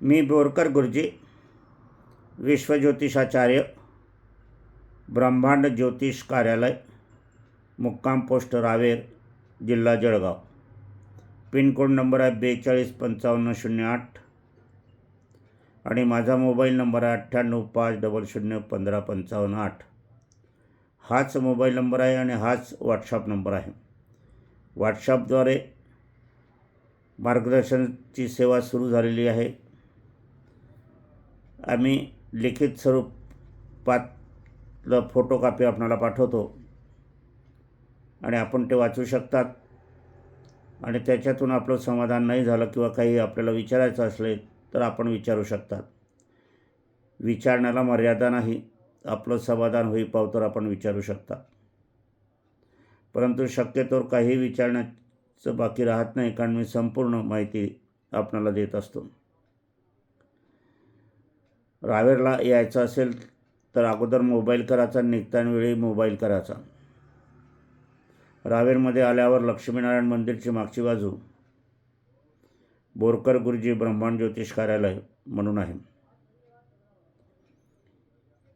मी बोरकर गुरुजी विश्वज्योतिषाचार्य ब्रह्मांड ज्योतिष कार्यालय मुक्काम पोस्ट रावेर जिल्हा जळगाव. पिनकोड नंबर आहे बेचाळीस पंचावन्न शून्य आठ आणि माझा मोबाईल नंबर आहे अठ्ठ्याण्णव पाच डबल शून्य पंधरा पंचावन्न आठ. हाच मोबाईल नंबर आहे आणि हाच व्हॉट्सअप नंबर आहे. व्हॉट्सअपद्वारे मार्गदर्शनची सेवा सुरू झालेली आहे. आम्ही लिखित स्वरूपातलं फोटोकॉपी आपणाला पाठवतो. आणि आपण ते वाचू शकतात. आणि त्याच्यातून आपलं समाधान नाही झालं किंवा काही आपल्याला विचारायचं असले तर आपण विचारू शकतात. विचारण्याला मर्यादा नाही. आपलं समाधान होईपाव तर आपण विचारू शकता परंतु शक्यतोवर काही विचारण्याचं बाकी राहत नाही कारण मी संपूर्ण माहिती आपणाला देत असतो. रावेरला यायचं असेल तर अगोदर मोबाईल करायचा निघताना वेळी मोबाईल करायचा. रावेरमध्ये आल्यावर लक्ष्मीनारायण मंदिरची मागची बाजू बोरकर गुरुजी ब्रह्मांड ज्योतिष कार्यालय म्हणून आहे.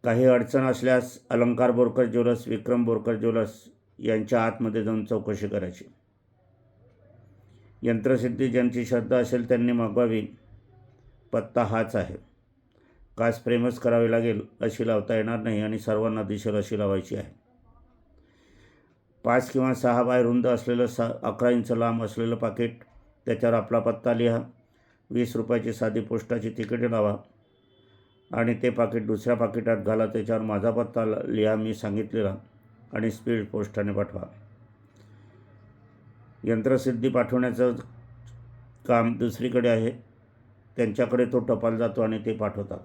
काही अडचण असल्यास अलंकार बोरकर ज्वेलर्स विक्रम बोरकर ज्वेलर्स यांच्या आतमध्ये जाऊन चौकशी करायची. यंत्रसिद्धी ज्यांची श्रद्धा असेल त्यांनी मागवावी. पत्ता हाच आहे. खास प्रेमच करावे लागेल अशी लावता येणार नाही आणि सर्वांना दिसेल अशी लावायची आहे. पाच किंवा सहा बाय रुंद असलेलं सा अकरा इंच लांब असलेलं पाकिट त्याच्यावर आपला पत्ता लिहा. वीस रुपयाची साधी पोस्टाची तिकीटे लावा. आणि ते पाकिट दुसऱ्या पाकिटात घाला त्याच्यावर माझा पत्ता लिहा मी सांगितलेला. आणि स्पीड पोस्टाने पाठवा. यंत्रसिद्धी पाठवण्याचं काम दुसरीकडे आहे. त्यांच्याकडे तो टपाल जातो आणि ते पाठवतात.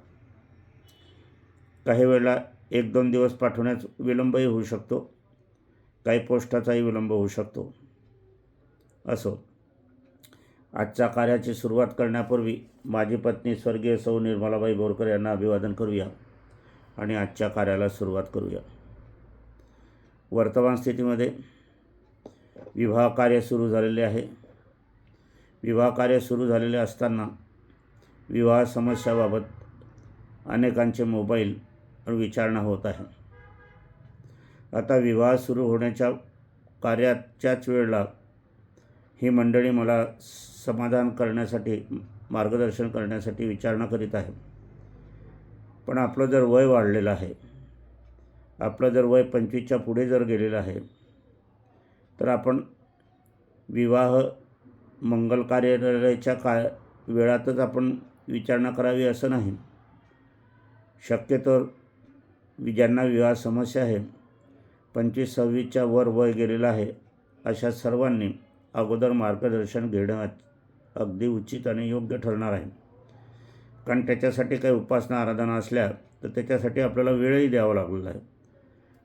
काही वेळेला एक दोन दिवस पाठवण्यास विलंबही होऊ शकतो. काही पोस्टाचाही विलंब होऊ शकतो. असो आजच्या कार्याची सुरुवात करण्यापूर्वी माझी पत्नी स्वर्गीय सौ निर्मलाबाई बोरकर यांना अभिवादन करूया आणि आजच्या कार्याला सुरुवात करूया. वर्तमान स्थितीमध्ये विवाह कार्य सुरू झालेले आहे. विवाह कार्य सुरू झालेले असताना विवाह समस्याबाबत अनेकांचे मोबाईल विचारणा होत आहे. आता विवाह सुरू होण्याच्या कार्याच्याच वेळेला ही मंडळी मला समाधान करण्यासाठी मार्गदर्शन करण्यासाठी विचारणा करीत आहे. पण आपलं जर वय वाढलेलं आहे आपलं जर वय पंचवीसच्या पुढे जर गेलेलं आहे तर आपण विवाह मंगल कार्यालयाच्या का वेळातच आपण विचारणा करावी असं नाही. शक्यतो ज्यांना विवाह समस्या आहे पंचवीस सव्वीसच्या वर वय गेलेलं आहे अशा सर्वांनी अगोदर मार्गदर्शन घेणं अगदी उचित आणि योग्य ठरणार आहे. कारण त्याच्यासाठी काही उपासना आराधना असल्या तर त्याच्यासाठी आपल्याला वेळही द्यावा लागलेला आहे.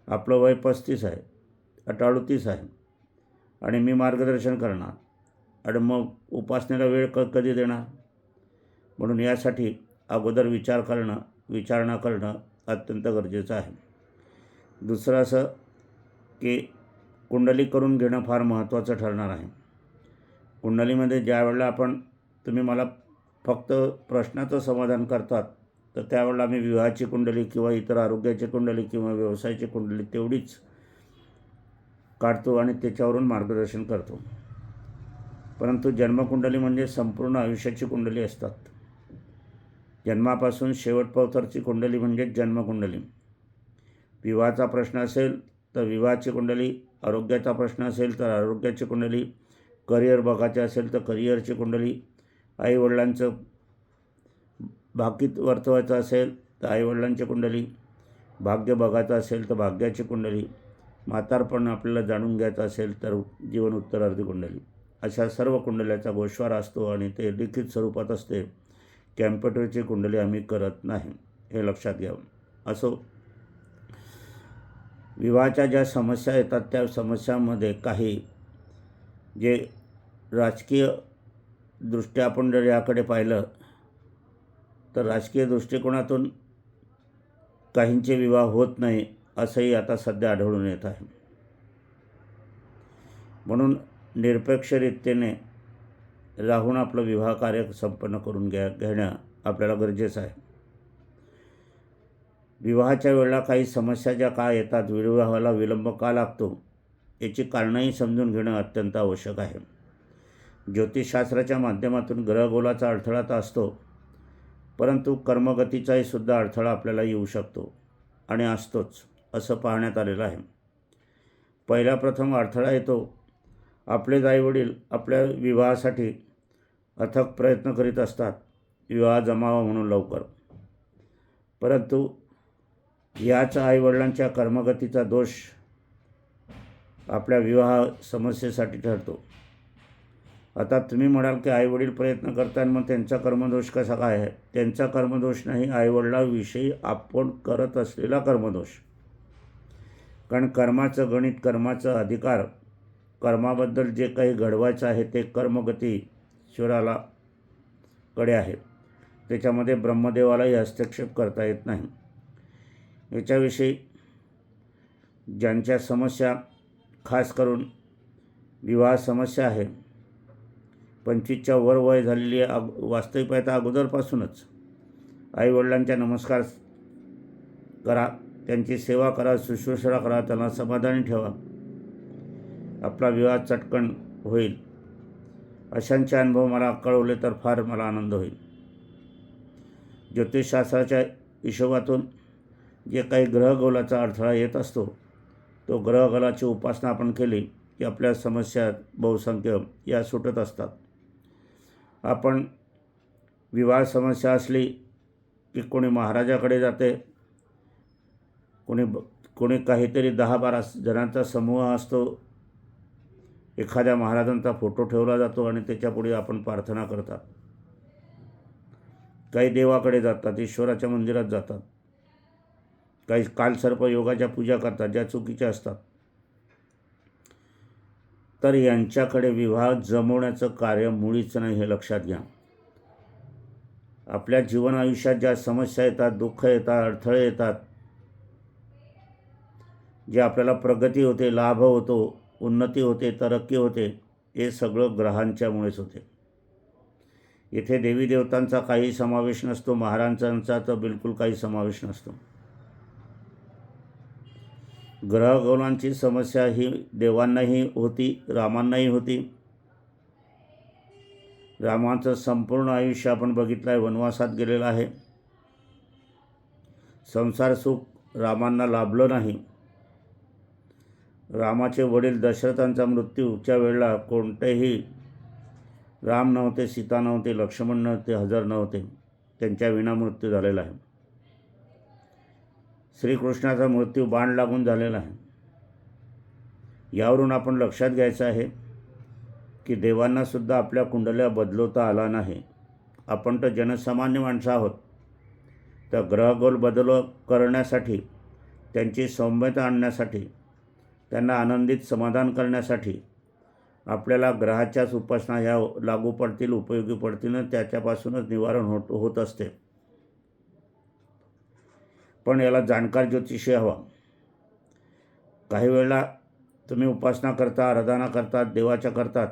आपलं वय पस्तीस आहे अट आहे आणि मी मार्गदर्शन करणार. आणि मग उपासनेला वेळ क कधी देणार? म्हणून यासाठी अगोदर विचार करणं विचारणा करणं अत्यंत गरजेचं आहे. दुसरं असं की कुंडली करून घेणं फार महत्त्वाचं ठरणार आहे. कुंडलीमध्ये ज्या वेळेला आपण तुम्ही मला फक्त प्रश्नाचं समाधान करतात तर त्यावेळेला आम्ही विवाहाची कुंडली किंवा इतर आरोग्याची कुंडली किंवा व्यवसायाची कुंडली तेवढीच काढतो आणि त्याच्यावरून मार्गदर्शन करतो. परंतु जन्मकुंडली म्हणजे संपूर्ण आयुष्याची कुंडली असतात. जन्मापासून शेवटपावतरची कुंडली म्हणजेच जन्मकुंडली. विवाहाचा प्रश्न असेल तर विवाहाची कुंडली आरोग्याचा प्रश्न असेल तर आरोग्याची कुंडली करिअर बघायचे असेल तर करिअरची कुंडली. आईवडिलांचं भाकीत वर्तवायचं असेल तर आईवडिलांची कुंडली. भाग्य बघायचं असेल तर भाग्याची कुंडली. म्हातारपण आपल्याला जाणून घ्यायचं असेल तर जीवन उत्तरार्धी कुंडली. अशा सर्व कुंडल्याचा गोश्वार असतो आणि ते लिखित स्वरूपात असते. कॅम्प्युटरची कुंडली आम्ही करत नाही हे लक्षात घ्यावं. असो विवाहाच्या ज्या समस्या येतात त्या समस्यांमध्ये काही जे राजकीय दृष्ट्या आपण जर याकडे पाहिलं तर राजकीय दृष्टिकोनातून काहींचे विवाह होत नाही असंही आता सध्या आढळून येत आहे. म्हणून निरपेक्षरित्तेने राहून आपलं विवाह कार्य संपन्न करून घ्या घेणं आपल्याला गरजेचं आहे. विवाहाच्या वेळेला काही समस्या ज्या का येतात विवाहाला विलंब का लागतो याची कारणंही समजून घेणं अत्यंत आवश्यक आहे. ज्योतिषशास्त्राच्या माध्यमातून ग्रहगोलाचा अडथळा तर असतो परंतु कर्मगतीचाही सुद्धा अडथळा आपल्याला येऊ शकतो आणि असतोच असं पाहण्यात आलेलं आहे. पहिला प्रथम अडथळा येतो आपलेच आईवडील आपल्या विवाहासाठी अथक प्रयत्न करीत असतात. विवाह जमावा म्हणून लवकर. परंतु याच आईवडिलांच्या कर्मगतीचा दोष आपल्या विवाह समस्येसाठी ठरतो. आता तुम्ही म्हणाल की आईवडील प्रयत्न करतात मग त्यांचा कर्मदोष कसा काय आहे? त्यांचा कर्मदोष नाही आईवडिलाविषयी आपण करत असलेला कर्मदोष. कारण कर्माचं गणित कर्माचा अधिकार कर्माबद्दल जे काही घडवायचं आहे ते कर्मगती ईश्वराला कडे आहे. त्याच्यामध्ये ब्रह्मदेवालाही हस्तक्षेप करता येत नाही. याच्याविषयी ज्यांच्या समस्या खास करून विवाह समस्या आहे पंचवीसच्या वर वय झालेली आहे अग वास्तविक पाहता अगोदरपासूनच. आईवडिलांच्या नमस्कार करा त्यांची सेवा करा शुश्रूषा करा त्यांना समाधानी ठेवा. आपला विवाह चटकन होईल. अशांचे अनुभव मला कळवले तर फार मला आनंद होईल. ज्योतिषशास्त्राच्या हिशोबातून जे काही ग्रहगोलाचा अडथळा येत असतो तो ग्रहगोलाची उपासना आपण केली की आपल्या समस्या बहुसंख्य या सुटत असतात. आपण विवाह समस्या असली की कोणी महाराजाकडे जाते कोणी ब कोणी काहीतरी दहा बारा जणांचा समूह असतो एखाद्या महाराजांचा फोटो ठेवला जातो आणि त्याच्यापुढे आपण प्रार्थना करतात. काही देवाकडे जातात ईश्वराच्या मंदिरात जातात. काही कालसर्प योगाच्या पूजा करतात ज्या चुकीच्या असतात. तर यांच्याकडे विवाह जमवण्याचं कार्य मुळीच नाही हे लक्षात घ्या. आपल्या जीवन आयुष्यात ज्या समस्या येतात दुःख येतात अडथळे येतात जे आपल्याला प्रगती होते लाभ होतो उन्नती होते तरक्की होते हे सगळं ग्रहांच्यामुळेच होते. इथे देवी देवतांचा काही समावेश नसतो महाराजांचा तर बिलकुल काही समावेश नसतो. ग्रहगौरांची समस्या ही देवांनाही होती रामांनाही होती. रामाचं संपूर्ण आयुष्य आपण बघितलं आहे वनवासात गेलेलं आहे. संसार सुख रामांना लाभलं नाही. रामाचे वडील दशरथांचा मृत्यूच्या वेळेला कोणतेही राम नव्हते सीता नव्हते लक्ष्मण नव्हते हजर नव्हते. त्यांच्या विना मृत्यू झालेला आहे. श्रीकृष्णाचा मृत्यू बाण लागून झालेला आहे. यावरून आपण लक्षात घ्यायचं आहे की देवांनासुद्धा आपल्या कुंडल्या बदलवता आला नाही. आपण तर जनसामान्य माणसं आहोत. तर ग्रहगोल बदल करण्यासाठी त्यांची सौम्यता आणण्यासाठी त्यांना आनंदित समाधान करण्यासाठी आपल्याला ग्रहाच्याच उपासना ह्या लागू पडतील उपयोगी पडतील त्याच्यापासूनच निवारण होत होत असते. पण याला जाणकार ज्योतिषी हवा. काही वेळेला तुम्ही उपासना करता आराधना करतात देवाच्या करतात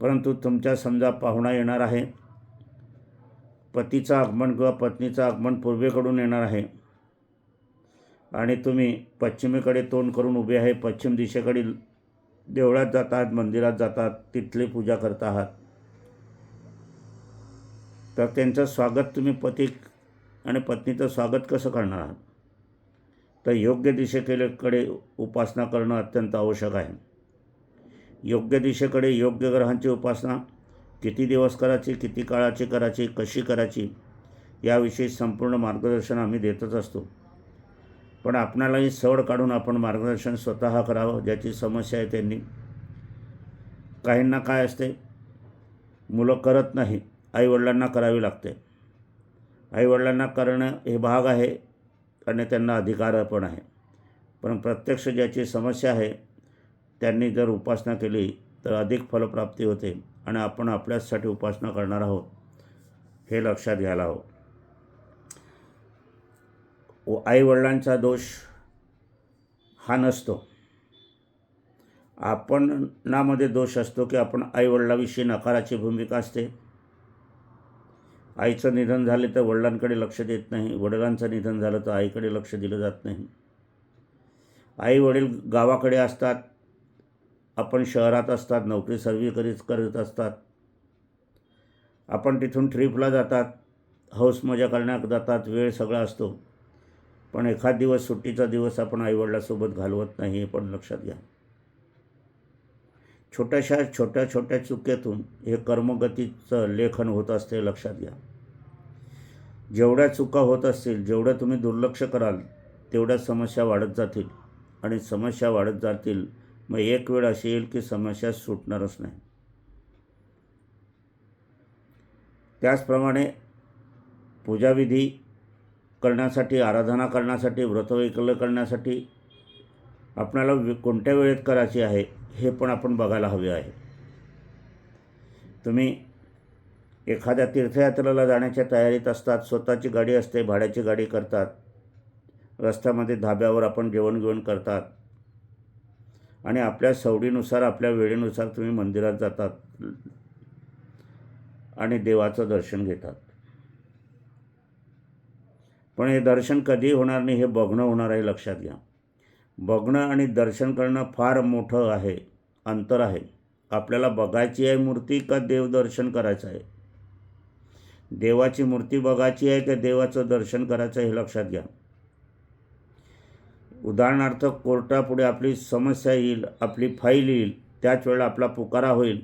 परंतु तुमच्या समजा पाहुणा येणार आहे पतीचं आगमन किंवा पत्नीचं आगमन पूर्वेकडून येणार आहे आणि तुम्ही पश्चिमेकडे तोंड करून उभे आहे पश्चिम दिशेकडील देवळात जातात मंदिरात जातात तिथली पूजा करत आहात. तर त्यांचं स्वागत तुम्ही पती आणि पत्नीचं स्वागत कसं करणार आहात? तर योग्य दिशेकडे उपासना करणं अत्यंत आवश्यक आहे. योग्य दिशेकडे योग्य ग्रहांची उपासना किती दिवस करायची किती काळाची करायची कशी करायची याविषयी संपूर्ण मार्गदर्शन आम्ही देतच असतो. पण आपणालाही सवड काढून आपण मार्गदर्शन स्वतः करावं ज्याची समस्या आहे त्यांनी. काहींना काय असते मुलं करत नाही आईवडिलांना करावी लागते. आईवडिलांना करणं हे भाग आहे आणि त्यांना अधिकार पण आहे. पण प्रत्यक्ष ज्याची समस्या आहे त्यांनी जर उपासना केली तर अधिक फलप्राप्ती होते आणि आपण आपल्याचसाठी उपासना करणार आहोत हे लक्षात घ्यायला हवं. आईवडिलांचा दोष हा नसतो. आपणामध्ये दोष असतो की आपण आईवडिलाविषयी नकाराची भूमिका असते. आईचं निधन झाले तर वडिलांकडे लक्ष देत नाही. वडिलांचं निधन झालं तर आईकडे लक्ष दिलं जात नाही. आई वडील गावाकडे असतात. आपण शहरात असतात. नोकरी सर्वी करीत करत असतात. आपण तिथून ट्रिपला जातात. हौस मजा करण्यात जातात. वेळ सगळा असतो. पण एखाद दिवस सुट्टीचा दिवस आपण आईवडिलासोबत घालवत नाही हे पण लक्षात घ्या. छोट्याशा छोट्या छोट्या चुकीतून हे कर्मगतीचं लेखन होत असते लक्षात घ्या. जेवढ्या चुका होत असतील जेवढं तुम्ही दुर्लक्ष कराल तेवढ्या समस्या वाढत जातील. आणि समस्या वाढत जातील मग एक वेळ अशी येईल की समस्या सुटणारच नाही. त्याचप्रमाणे पूजाविधी करण्यासाठी आराधना करण्यासाठी व्रतवैकल्य करण्यासाठी आपल्याला वि कोणत्या वेळेत करायची आहे हे पण आपण बघायला हवे आहे. तुम्ही एखाद्या तीर्थयात्रेला जाण्याच्या तयारीत असतात स्वतःची गाडी असते भाड्याची गाडी करतात रस्त्यामध्ये धाब्यावर आपण जेवण घेऊन करतात आणि आपल्या सवडीनुसार आपल्या वेळेनुसार तुम्ही मंदिरात जातात आणि देवाचं दर्शन घेतात. पण हे दर्शन कधी होणार नाही हे बघणं होणार आहे लक्षात घ्या. बघणं आणि दर्शन करणं फार मोठं आहे अंतर आहे. आपल्याला बघायची आहे मूर्ती का देवदर्शन करायचं आहे? देवाची मूर्ती बघायची आहे का देवाचं दर्शन करायचं आहे हे लक्षात घ्या. उदाहरणार्थ कोर्टापुढे आपली समस्या येईल आपली फाईल येईल त्याच वेळेला आपला पुकारा होईल.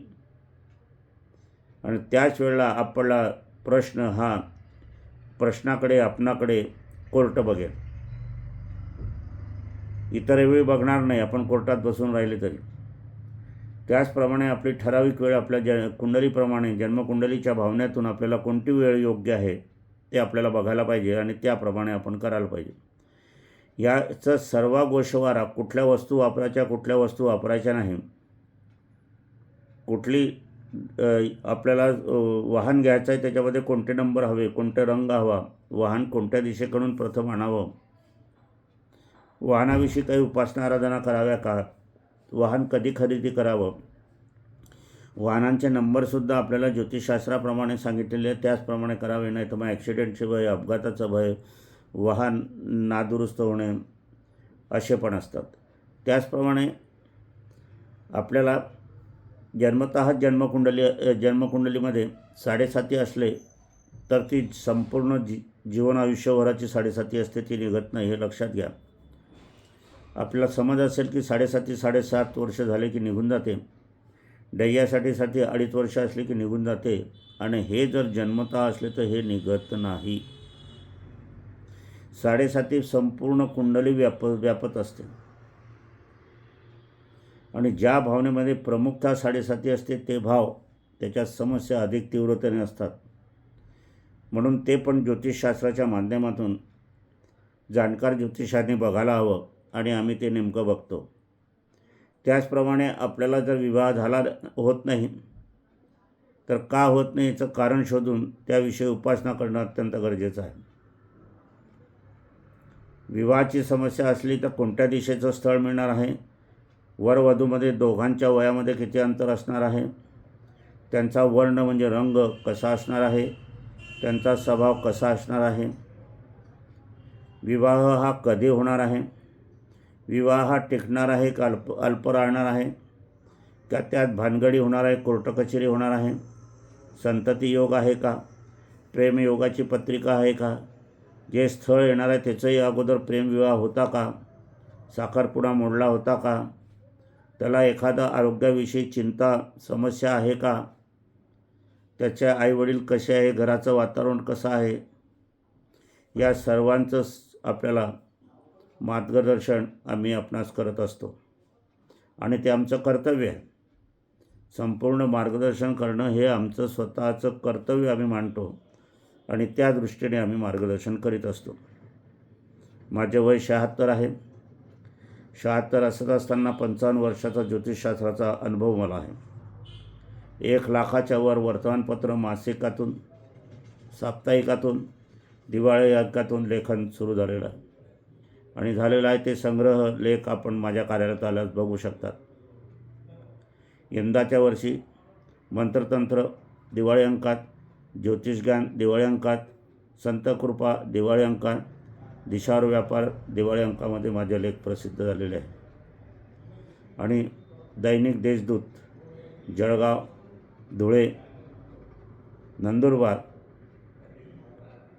आणि त्याच वेळेला आपला प्रश्न हा प्रश्नाकडे आपणाकडे कोर्ट बघेल. इतर वेळी बघणार नाही आपण कोर्टात बसून राहिले तरी. त्याचप्रमाणे आपली ठराविक वेळ आपल्या ज कुंडलीप्रमाणे जन्मकुंडलीच्या भावनेतून आपल्याला कोणती वेळ योग्य आहे ते आपल्याला बघायला पाहिजे आणि त्याप्रमाणे आपण करायला पाहिजे. याचा सर्व गोषवारा कुठल्या वस्तू वापरायच्या कुठल्या वस्तू वापरायच्या नाही. कुठली आपल्याला वाहन घ्यायचं आहे त्याच्यामध्ये कोणते नंबर हवे कोणते रंग हवा वाहन कोणत्या दिशेकडून प्रथम आणावं? वाहनाविषयी काही उपासना आराधना कराव्या का? वाहन कधी खरेदी करावं? वाहनांचे नंबरसुद्धा आपल्याला ज्योतिषशास्त्राप्रमाणे सांगितलेले आहे त्याचप्रमाणे करावे नाही तर मग ॲक्सिडेंटचे भय अपघाताचं भय वाहन नादुरुस्त होणे असे पण असतात. त्याचप्रमाणे आपल्याला जन्मत जन्मकुंडली जन्मकुंडलीमध्ये साडेसाती असले तर ती संपूर्ण जी जीवन आयुष्यभराची साडेसाती असते ती निघत नाही हे लक्षात घ्या. आपल्याला समज असेल की साडेसाती साडेसात वर्ष झाले की निघून जाते. डय्यासाठी साठी अडीच वर्ष असले की निघून जाते. आणि हे जर जन्मतः असले तर हे निघत नाही. साडेसाती संपूर्ण कुंडली व्याप व्यापत असते. आणि ज्या भावनेमध्ये प्रमुखता साडेसाती असते ते भाव त्याच्यात समस्या अधिक तीव्रतेने असतात. म्हणून ते पण ज्योतिषशास्त्राच्या माध्यमातून जाणकार ज्योतिषाने बघायला हवं आणि आम्ही ते नेमकं बघतो. त्याचप्रमाणे आपल्याला जर विवाह झाला होत नाही तर का होत नाही याचं कारण शोधून त्याविषयी उपासना करणं अत्यंत गरजेचं आहे. विवाहाची समस्या असली तर कोणत्या दिशेचं स्थळ मिळणार आहे? वरवधूमध्ये दोघांच्या वयामध्ये किती अंतर असणार आहे? त्यांचा वर्ण म्हणजे रंग कसा असणार आहे? त्यांचा स्वभाव कसा असणार आहे? विवाह हा कधी होणार आहे? विवाह हा टिकणार आहे का अल्प अल्प राहणार आहे? का त्यात भानगडी होणार आहे कोर्टकचेरी होणार आहे? संतती योग आहे का? प्रेमयोगाची पत्रिका आहे का? जे स्थळ येणार आहे त्याचंही अगोदर प्रेमविवाह होता का? साखरपुडा मोडला होता का? त्याला एखादा आरोग्याविषयी चिंता समस्या आहे का? त्याचे आईवडील कसे आहे? घराचं वातावरण कसं आहे? या सर्वांचं आपल्याला मार्गदर्शन आम्ही आपणास करत असतो. आणि ते आमचं कर्तव्य आहे. संपूर्ण मार्गदर्शन करणं हे आमचं स्वतःचं कर्तव्य आम्ही मानतो. आणि त्या दृष्टीने आम्ही मार्गदर्शन करीत असतो. माझे वय शहात्तर आहे. शहात्तर असत असताना पंचावन्न वर्षाचा ज्योतिषशास्त्राचा अनुभव मला आहे. एक लाखाच्या वर वर्तमानपत्र मासिकातून साप्ताहिकातून दिवाळी अंकातून लेखन सुरू झालेलं आहे. आणि झालेलं आहे ते संग्रह लेख आपण माझ्या कार्यालयात आल्यास बघू शकतात. यंदाच्या वर्षी मंत्रतंत्र दिवाळी अंकात ज्योतिषज्ञान दिवाळी अंकात संतकृपा दिवाळी अंकात दिशावर व्यापार दिवाळी अंकामध्ये माझे लेख प्रसिद्ध झालेले आहे. आणि दैनिक देशदूत जळगाव धुळे नंदुरबार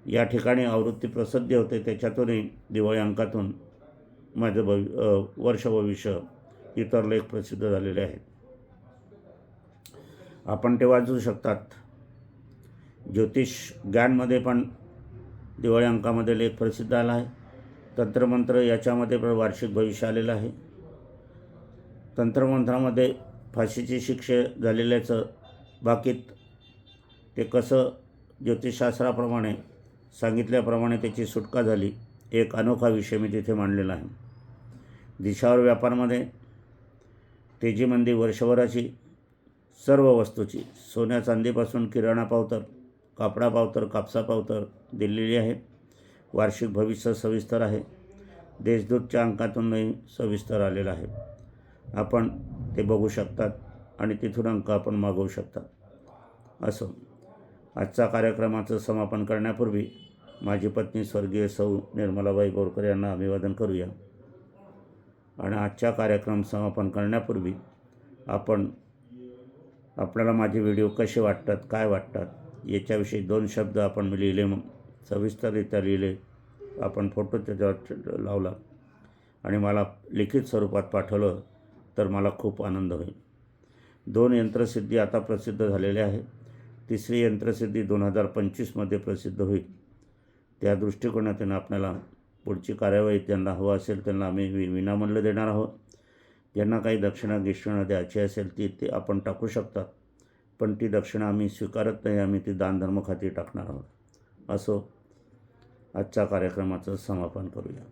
या ठिकाणी आवृत्ती प्रसिद्धी होते. त्याच्यातूनही दिवाळी अंकातून माझं भवि वर्ष भविष्य इतर लेख प्रसिद्ध झालेले आहेत. आपण ते वाचू शकतात. ज्योतिष ज्ञानमध्ये पण दिवाळी अंकामध्ये लेख प्रसिद्ध आला आहे. तंत्रमंत्र याच्यामध्ये पण वार्षिक भविष्य आलेलं आहे. तंत्रमंत्रामध्ये फाशीची शिक्षे झालेल्याचं बाकीत ते कसं ज्योतिषशास्त्राप्रमाणे सांगितल्याप्रमाणे त्याची सुटका झाली एक अनोखा विषय मी तिथे मांडलेला आहे. दिशावर व्यापारमध्ये तेजीमंदी वर्षभराची सर्व वस्तूची सोन्या चांदीपासून किराणा पावतर कापडा पावतर कापसा पावतर दिलेली आहे वार्षिक भविष्य सविस्तर आहे. देशदूतच्या अंकातूनही सविस्तर आलेलं आहे. आपण ते बघू शकतात आणि तिथून अंक आपण मागवू शकतात. असो. आजचा कार्यक्रमाचं समापन करण्यापूर्वी माझी पत्नी स्वर्गीय सौ निर्मलाबाई बोरकर यांना अभिवादन करूया. आणि आजच्या कार्यक्रम समापन करण्यापूर्वी आपण आपल्याला माझे व्हिडिओ कसे वाटतात काय वाटतात याच्याविषयी दोन शब्द आपण मी लिहिले मग सविस्तररित्या लिहिले. आपण फोटो त्याच्यावर लावला. आणि मला लिखित स्वरूपात पाठवलं तर मला खूप आनंद होईल. दोन यंत्रसिद्धी आता प्रसिद्ध झालेल्या आहे तिसरी यंत्रसिद्धी दोन हजार पंचवीसमध्ये प्रसिद्ध होईल. त्या दृष्टिकोनातून आपल्याला पुढची कार्यवाही त्यांना हवं असेल त्यांना आम्ही वि विनामूल्य देणार आहोत. ज्यांना काही दक्षिणा गिष्णा द्यायची असेल ती ते आपण टाकू शकतात. पण ती दक्षिणा आम्ही स्वीकारत नाही आम्ही ती दानधर्म खाती टाकणार आहोत. असो आजच्या कार्यक्रमाचं समापन करूया.